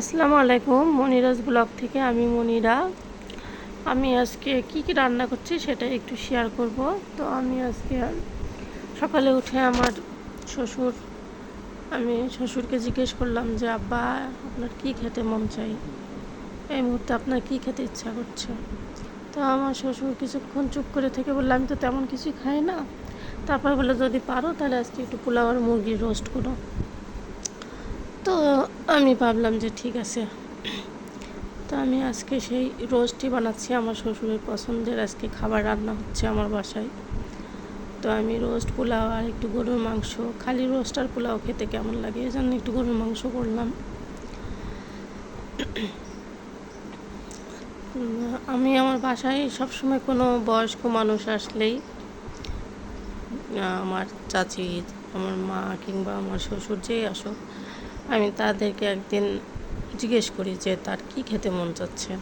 আসসালামু আলাইকুম, মনিরাজ ব্লগ থেকে আমি মনিরা। আমি আজকে কি কি রান্না করছি সেটা একটু শেয়ার করব। তো আমি আজকে সকালে উঠে আমার শ্বশুর, আমি শ্বশুরকে জিজ্ঞেস করলাম যে, আব্বা, আপনার কি খেতে মন চাই? এই মুহূর্তে আপনার কি খেতে ইচ্ছা করছে? তো আমার শ্বশুর কিছুক্ষণ চুপ করে থেকে বলল, আমি তো তেমন কিছুই খাই না। তারপর বলল, যদি পারো তাহলে আজকে একটু পোলাও আর মুরগির রোস্ট করো। তো আমি ভাবলাম যে ঠিক আছে। তো আমি আজকে সেই রোস্টই বানাচ্ছি আমার শ্বশুরের পছন্দের। আজকে খাবার রান্না হচ্ছে আমার বাসায়। তো আমি রোস্ট পোলাও আর একটু গরুর মাংস, খালি রোস্ট আর পোলাও খেতে কেমন লাগে এই জন্য একটু গরুর মাংস করলাম। আমি আমার বাসায় সবসময় কোনো বয়স্ক মানুষ আসলেই, আমার চাচি, আমার মা কিংবা আমার শ্বশুর যেই আসুক আমি তাদেরকে একদিন জিজ্ঞেস করি যে, তার কি খেতে মন চাচ্ছে?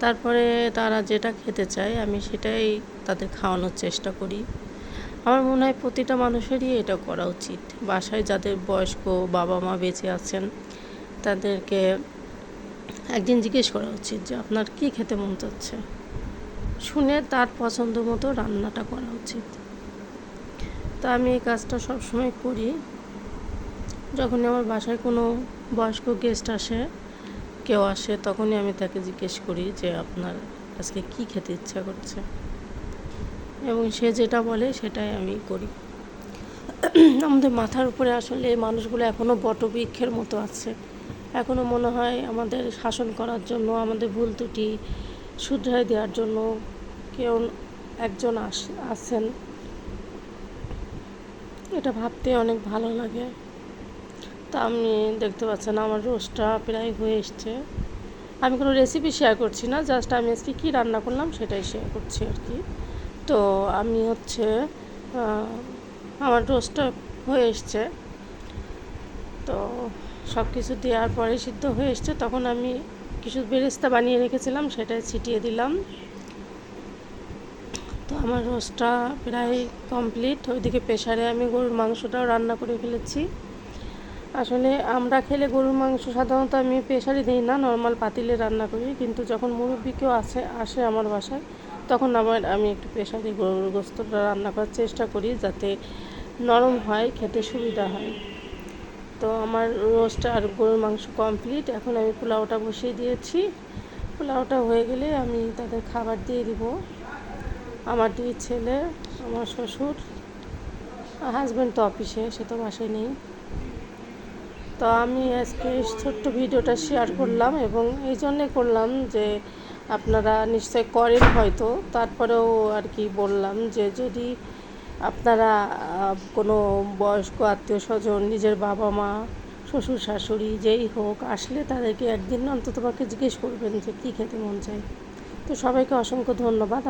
তারপরে তারা যেটা খেতে চায়, আমি সেটাই তাদের খাওয়ানোর চেষ্টা করি। আমার মনে হয় প্রতিটা মানুষেরই এটা করা উচিত। বাসায় যাদের বয়স্ক বাবা মা বেঁচে আছেন, তাদেরকে একদিন জিজ্ঞেস করা উচিত যে, আপনার কি খেতে মন চাচ্ছে? শুনে তার পছন্দ মতো রান্নাটা করা উচিত। তা আমি এই কাজটা সবসময় করি। যখনই আমার বাসায় কোনো বয়স্ক গেস্ট আসে, কেউ আসে, তখনই আমি তাকে জিজ্ঞেস করি যে আপনার আজকে কি খেতে ইচ্ছা করছে? এবং সে যেটা বলে সেটাই আমি করি। আমাদের মাথার উপরে আসলে এই মানুষগুলো এখনও বটবৃক্ষের মতো আছে। এখনও মনে হয় আমাদের শাসন করার জন্য, আমাদের ভুল ত্রুটি শুধরাই দেওয়ার জন্য কেউ একজন আস, আছেন। এটা ভাবতে অনেক ভালো লাগে। তা আমি দেখতে পাচ্ছেন আমার রোস্টটা প্রায় হয়ে এসছে। আমি কোনো রেসিপি শেয়ার করছি না জাস্ট আমি আজকে কী রান্না করলাম সেটাই শেয়ার করছি আর কি। তো আমি হচ্ছে আমার রোস্টটা হয়ে এসছে। তো সব কিছু দেওয়ার পরে সিদ্ধ হয়ে এসছে, তখন আমি কিছু বেরেস্তা বানিয়ে রেখেছিলাম, সেটাই ছিটিয়ে দিলাম। তো আমার রোস্টটা প্রায় কমপ্লিট ওইদিকে প্রেশারে আমি গরুর মাংসটাও রান্না করে ফেলেছি। আসলে আমরা খেলে গরুর মাংস সাধারণত আমি প্রেশারে দিই না নর্মাল পাতিলে রান্না করি। কিন্তু যখন মুরব্বী কেউ আসে আসে আমার বাসায়, তখন আমার, আমি একটু প্রেশারে গরুর গোস্তটা রান্না করার চেষ্টা করি যাতে নরম হয়, খেতে সুবিধা হয়। তো আমার রোস্ট আর গরুর মাংস কমপ্লিট এখন আমি পোলাওটা বসিয়ে দিয়েছি। পোলাওটা হয়ে গেলে আমি তাদের খাবার দিয়ে দিব। আমার দুই ছেলে, আমার শ্বশুর হাজব্যান্ড তো অফিসে সে তো বাসায় নেই। তো আমি আজকে ছোট্ট ভিডিওটা শেয়ার করলাম এবং এই জন্যে করলাম যে আপনারা নিশ্চয় করেন হয়তো। তারপরেও আর কি বললাম যে যদি আপনারা কোনো বয়স্ক আত্মীয় স্বজন, নিজের বাবা মা, শ্বশুর শাশুড়ি যেই হোক, আসলে তাদেরকে একদিন অন্তত জিজ্ঞেস করবেন যে কী খেতে মন চায়। তো সবাইকে অসংখ্য ধন্যবাদ।